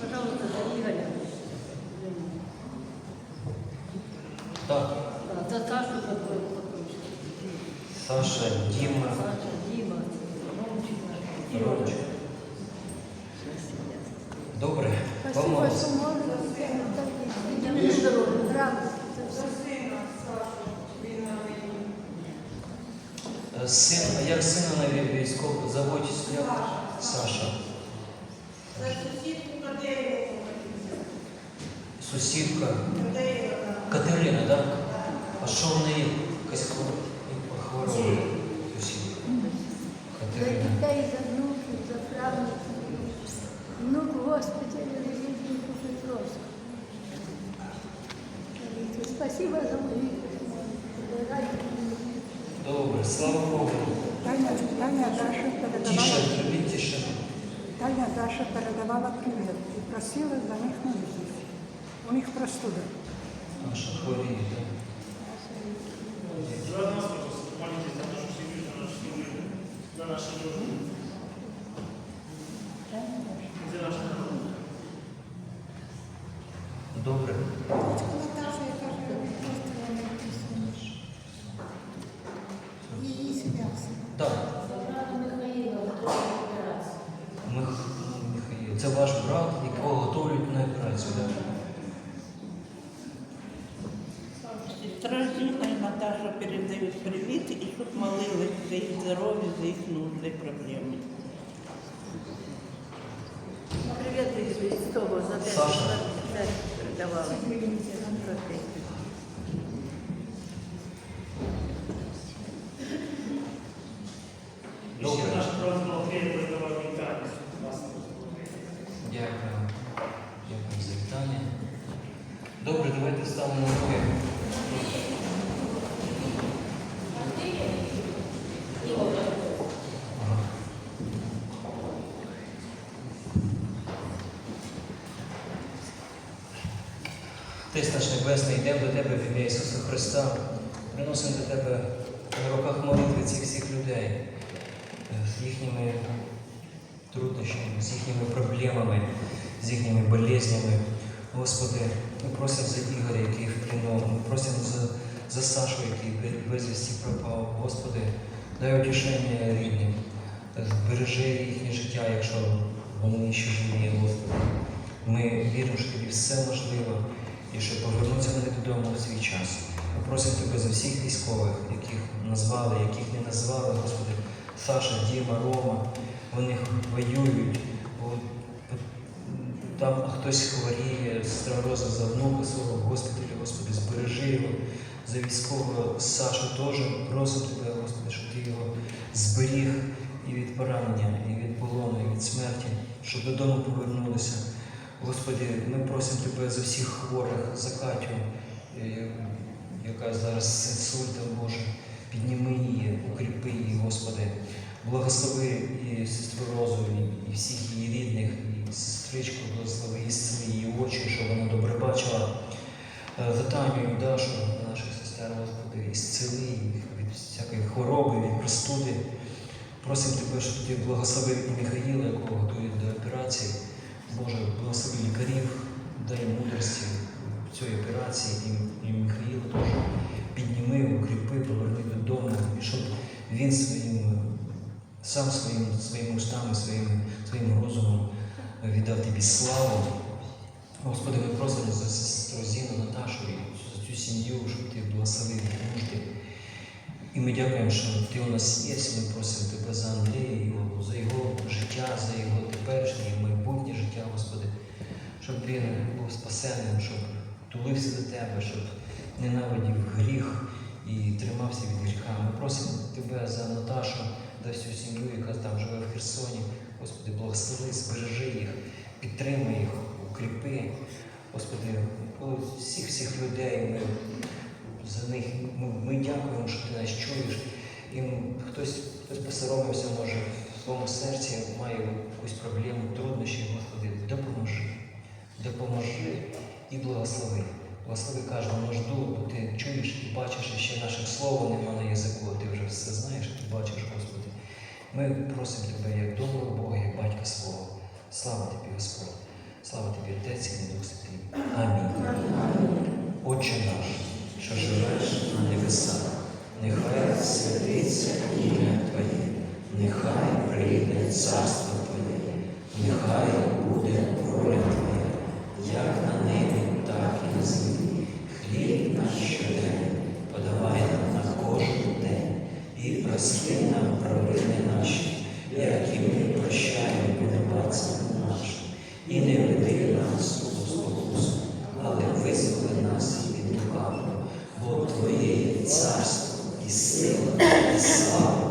Пожалуйста, за Игоря. Так, Да, За Сашу какой Саша, Діма, Саша, Дима, Ромчик. Ромчик. Добре, Спасибо. Правда. Е, Син, а як сина на військову заводь як Саша? Сусідка Катерина, так? А що в неї якась хвороба? Хвороба. Сусідка. За Катерина. детей, за внуків, за правнуків. Внук в госпіталі лежить у Петровську. Спасибо за мої. Добре, слава Богу. Таня, Таня Даша Тише, передавала, зробіть тише. Таня Даша передавала привіт і просила за них молитись. У них простуда. Наша хворіє, так? За нас просто молитесь за нашу семью, за нашу семью, за наши люди, за наш народ. Добре. Наташа, яка живе Її зв'язок. Так. Михаила, готова операция. Мих... Михаїл. Це ваш брат, якого готують на операцію, так? Сестра Зина Наташа передают привет, и чтоб молилась за их здоровье, за их нужды, проблемы. Привет из того, за пять Саша. пять передавала. И наш народ Балтии вітання. Дякую. Дякую за вітання. Добре, давайте встанемо Ти, наш Небесний, йдемо до Тебе в ім'я Ісуса Христа, приносимо до Тебе на руках молитви цих всіх людей з їхніми труднощами, з їхніми проблемами, з їхніми болезнями. Господи, ми просимо за Ігоря, який в плену, ми просимо за, за Сашу, який бе- безвісті пропав. Господи, дай утішення рідним, збережи їхнє життя, якщо вони ще живі, Господи. Ми віримо, що тобі все можливо і що повернуться вони додому в свій час. Ми просимо тебе за всіх військових, яких назвали, яких не назвали, Господи, Саша, Діма, Рома, вони воюють, бо там хтось хворіє, сестра Роза за внука свого госпіталі, Господи, збережи його. За військового Сашу теж просимо тебе, Господи, щоб ти його зберіг і від поранення, і від полону, і від смерті, щоб додому повернулися. Господи, ми просимо Тебе за всіх хворих, за Катю, е, яка зараз з інсультом, Боже, підніми її, укріпи її, Господи. Благослови і сестру Розу, і, і всіх її рідних, і сестричку, благослови її сили, її очі, щоб вона добре бачила. Е, За Таню і Дашу, наших сестер, Господи, і зціли їх від всякої хвороби, від простуди. Просимо Тебе, щоб ти благословив і Михаїла, якого готують до операції. Боже, благослови лікарів, дай мудрості цій операції і, Михаїла теж підніми, укріпи, поверни додому, і щоб він своїм, сам своїм, своїми устами, своїм, своїм розумом віддав тобі славу. Господи, ми просимо за сестру Зіну, Наташу за цю сім'ю, щоб ти благословив. Ми дякуємо, що ти у нас є. Ми просимо тебе за Андрія, його, за його життя, за його теперішнє і майбутнє життя, Господи, щоб він був спасенним, щоб тулився до тебе, щоб ненавидів гріх і тримався від гріха. Ми просимо тебе за Наташу, за всю сім'ю, яка там живе в Херсоні. Господи, благослови, збережи їх, підтримай їх, укріпи. Господи, всіх всіх людей ми за них ми, ми дякуємо, що ти нас чуєш. І хтось, хтось посоромився, може, в своєму серці має якусь проблему, труднощі, Господи, допоможи, допоможи і благослови. Благослови кожну нужду, бо ти чуєш і бачиш, і ще наших слов нема на язику, ти вже все знаєш, ти бачиш, Господи. Ми просимо Тебе як доброго Бога, як батька свого. Слава Тобі, Господь. Слава тобі, Отець і Дух Святий. Амінь. царство Твоє, нехай буде воля Твоя, як на небі, так і на землі. Хліб наш щодень, подавай нам на кожен день і прости нам провини наші, як і ми прощаємо винуватцям нашим, і не веди нас у спокусу, але визволи нас від лукавого, бо Твоє царство і сила, і слава.